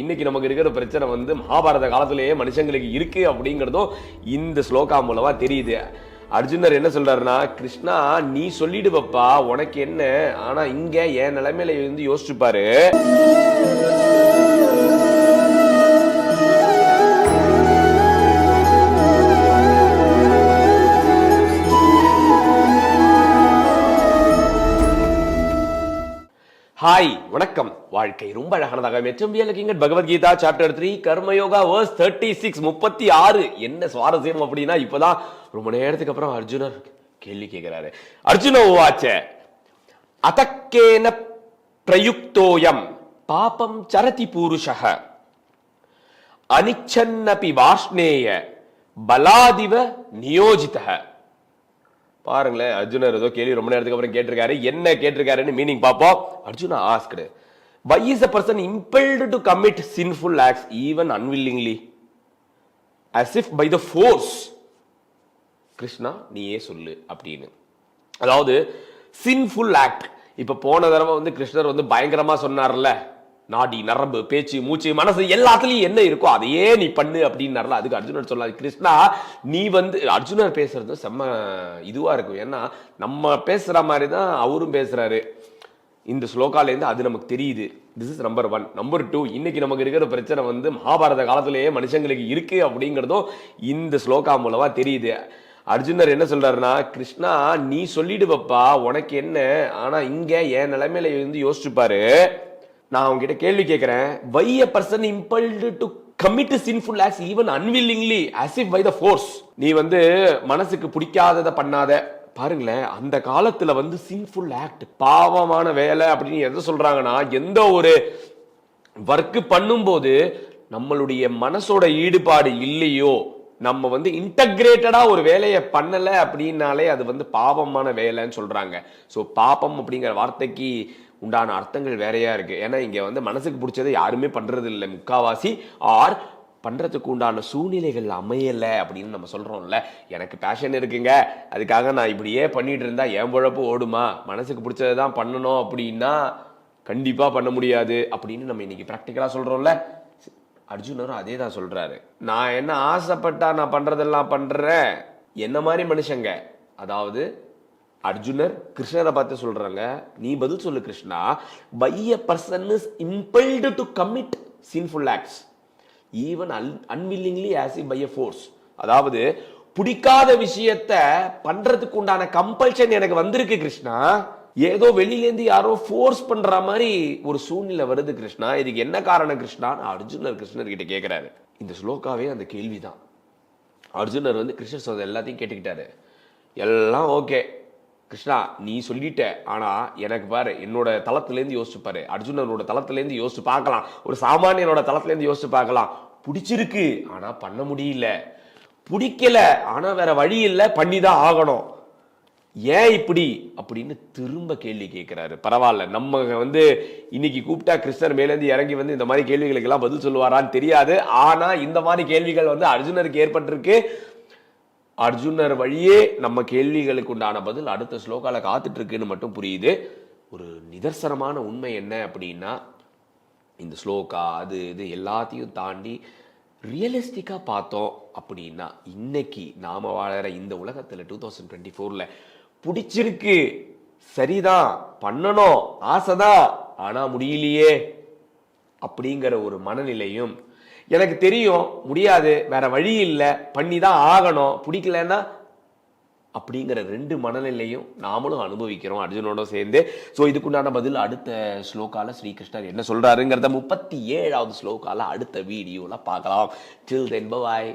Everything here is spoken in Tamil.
இன்னைக்கு நமக்கு இருக்கிற பிரச்சனை வந்து மகாபாரத காலத்திலேயே மனுஷங்களுக்கு இருக்கு அப்படிங்கறதும் இந்த ஸ்லோகா மூலமா தெரியுது. அர்ஜுனர் என்ன சொல்றாருன்னா கிருஷ்ணா நீ சொல்லிடுவப்பா உனக்கு என்ன? ஆனா இங்க என் நிலைமையில இருந்து யோசிச்சுப்பாரு. ஹாய் வணக்கம். வாழ்க்கை ரொம்ப அழகானதாக மெச்சம்பியல் கிங்கட் Bhagavad Gita chapter three Karma Yoga verse thirty six முப்பத்தி ஆறு. என்ன சுவாரஸ்யம் அப்படின்னா இப்போதான் ரொம்ப நேரத்துக்கு அப்புறம் அர்ஜுனர் கேள்வி கேட்கிறாரு அர்ஜுன உவாச்ச அதக்கேன பிரயுக்தோயம் பாபம் சரதி பூருஷக அனிச்சன்னபி வாஷ்ணேய பலாதிவ நியோஜிதः பாருங்களேன் அர்ஜுனர் ஏதோ கேள்வி ரொம்ப நேரத்துக்கு அப்புறம் கேட்டிருக்காரு. என்ன கேட்டிருக்காருன்னு மீனிங் பார்ப்போம். Arjuna asked why is a person impelled to commit sinful acts even unwillingly as if by the force Krishna நீயே சொல்லு அப்படின்னு. அதாவது சின்ஃபுல் ஆக்ட் இப்போ போன தடவை வந்து கிருஷ்ணர் வந்து பயங்கரமாக சொன்னார்ல. நாடி நரம்பு பேச்சு மூச்சு மனசு எல்லாத்துலயும் என்ன இருக்கோ அதையே நீ பண்ணு அப்படின்னார்ல அதுக்கு அர்ஜுனர் சொல்லாது கிருஷ்ணா நீ வந்து அர்ஜுனர் பேசுறது செம்ம இதுவா இருக்கும். ஏன்னா நம்ம பேசுற மாதிரி தான் அவரும் பேசுறாரு. இந்த ஸ்லோகாலேருந்து அது நமக்கு தெரியுது. This is number one number two இன்னைக்கு நமக்கு இருக்கிற பிரச்சனை வந்து மகாபாரத காலத்திலேயே மனுஷங்களுக்கு இருக்கு அப்படிங்கிறதும் இந்த ஸ்லோகா மூலமா தெரியுது. அர்ஜுனர் என்ன சொல்றாருன்னா கிருஷ்ணா நீ சொல்லிடுவப்பா உனக்கு என்ன? ஆனா இங்க என் நிலைமையில இருந்து யோசிச்சுப்பாரு. நான் உங்ககிட்ட கேள்வி கேட்கிறேன் why a person impelled to commit sinful acts even unwillingly as if by the force நீ வந்து மனசுக்கு பிடிக்காததை பண்ணாத. பாருங்களேன் அந்த காலத்துல வந்து சின்ஃபுல் ஆக்ட் பாவமான வேலை அப்படின்னு எதை சொல்றாங்கன்னா எந்த ஒரு ஒர்க்கு பண்ணும்போது நம்மளுடைய மனசோட ஈடுபாடு இல்லையோ நம்ம வந்து இன்டகிரேட்டடா ஒரு வேலையை பண்ணல அப்படின்னாலே அது வந்து பாவமான வேலைன்னு சொல்றாங்க. ஸோ பாபம் அப்படிங்கிற வார்த்தைக்கு உண்டான அர்த்தங்கள் வேறையா இருக்கு. ஏன்னா இங்க வந்து மனசுக்கு பிடிச்சதை யாருமே பண்றது இல்லை முக்காவாசி ஆர் பண்றதுக்கு உண்டான சூழ்நிலைகள் அமையல அப்படின்னு நம்ம சொல்றோம்ல. எனக்கு பேஷன் இருக்குங்க. அதுக்காக நான் இப்படியே பண்ணிட்டு இருந்தா என் பொழப்பு ஓடுமா? மனசுக்கு பிடிச்சதை தான் பண்ணணும் அப்படின்னா கண்டிப்பா பண்ண முடியாது அப்படின்னு நம்ம இன்னைக்கு ப்ராக்டிக்கலா சொல்றோம்ல. அர்ஜுனரும் அதே தான் சொல்றாரு. நான் என்ன ஆசைப்பட்டா நான் பண்றதெல்லாம் பண்றேன்? என்ன மாதிரி மனுஷங்க? அதாவது அர்ஜுனர் கிருஷ்ணரை பார்த்து சொல்றாங்க நீ பதில் சொல்லு Krishna. By a person is impelled to commit sinful acts even un unwillingly as E by a force அதாவது பிடிக்காத விஷயத்த பண்றதுக்கு உண்டான கம்பல்ஷன் எனக்கு வந்திருக்கு கிருஷ்ணா. ஏதோ வெளியிலேருந்து யாரோ ஃபோர்ஸ் பண்ற மாதிரி ஒரு சூழ்நிலை வருது கிருஷ்ணா. இதுக்கு என்ன காரணம் கிருஷ்ணா? அர்ஜுனர் கிருஷ்ணர் கிட்ட கேட்கிறாரு இந்த ஸ்லோகாவே அந்த கேள்விதான். அர்ஜுனர் வந்து கிருஷ்ணர் சொல்ற எல்லாத்தையும் கேட்டுக்கிட்டாரு. எல்லாம் ஓகே கிருஷ்ணா நீ சொல்லிட்ட. ஆனால் எனக்கு பாரு என்னோட தளத்துலேருந்து யோசிச்சு பாரு. அர்ஜுனனோட தளத்துலேருந்து யோசிச்சு பார்க்கலாம். ஒரு சாமானியனோட தளத்துலேருந்து யோசிச்சு பார்க்கலாம். பிடிச்சிருக்கு. ஆனால் பண்ண முடியல. பிடிக்கல. ஆனால் வேற வழி இல்லை. பண்ணி தான் ஆகணும். ஏன் இப்படி? அப்படின்னு திரும்ப கேள்வி கேட்குறாரு பரவாயில்ல. நம்ம வந்து இன்னைக்கு கூப்பிட்டா கிருஷ்ணர் மேலேருந்து இறங்கி வந்து இந்த மாதிரி கேள்விகளுக்கெல்லாம் பதில் சொல்லுவாரான்னு தெரியாது. ஆனால் இந்த மாதிரி கேள்விகள் வந்து அர்ஜுனருக்கு ஏற்பட்டிருக்கு. அர்ஜுனர் வழியே நம்ம கேள்விகளுக்கு உண்டான பதில் அடுத்த ஸ்லோகால காத்துட்டு இருக்குன்னு மட்டும் புரியுது. ஒரு நிதர்சனமான உண்மை என்ன அப்படின்னா இந்த ஸ்லோகா அது இது எல்லாத்தையும் தாண்டி ரியலிஸ்டிக்காக பார்த்தோம் அப்படின்னா இன்னைக்கு நாம் வாழற இந்த உலகத்தில் டூ தௌசண்ட் டுவெண்ட்டி ஃபோரில் பிடிச்சிருக்கு. சரிதான் பண்ணணும் ஆசைதான் ஆனால் முடியலையே அப்படிங்கிற ஒரு மனநிலையும் எனக்கு தெரியும் முடியாது வேற வழி இல்லை பண்ணி தான் ஆகணும் பிடிக்கலன்னா அப்படிங்கிற ரெண்டு மனநிலையும் நாமளும் அனுபவிக்கிறோம் அர்ஜுனோட சேர்ந்து. ஸோ இதுக்குண்டான பதில் அடுத்த ஸ்லோக்கால ஸ்ரீகிருஷ்ணர் என்ன சொல்றாருங்கிறத முப்பத்தி ஏழாவது ஸ்லோக்கால அடுத்த வீடியோவில் பார்க்கலாம். டில் தென் பாய்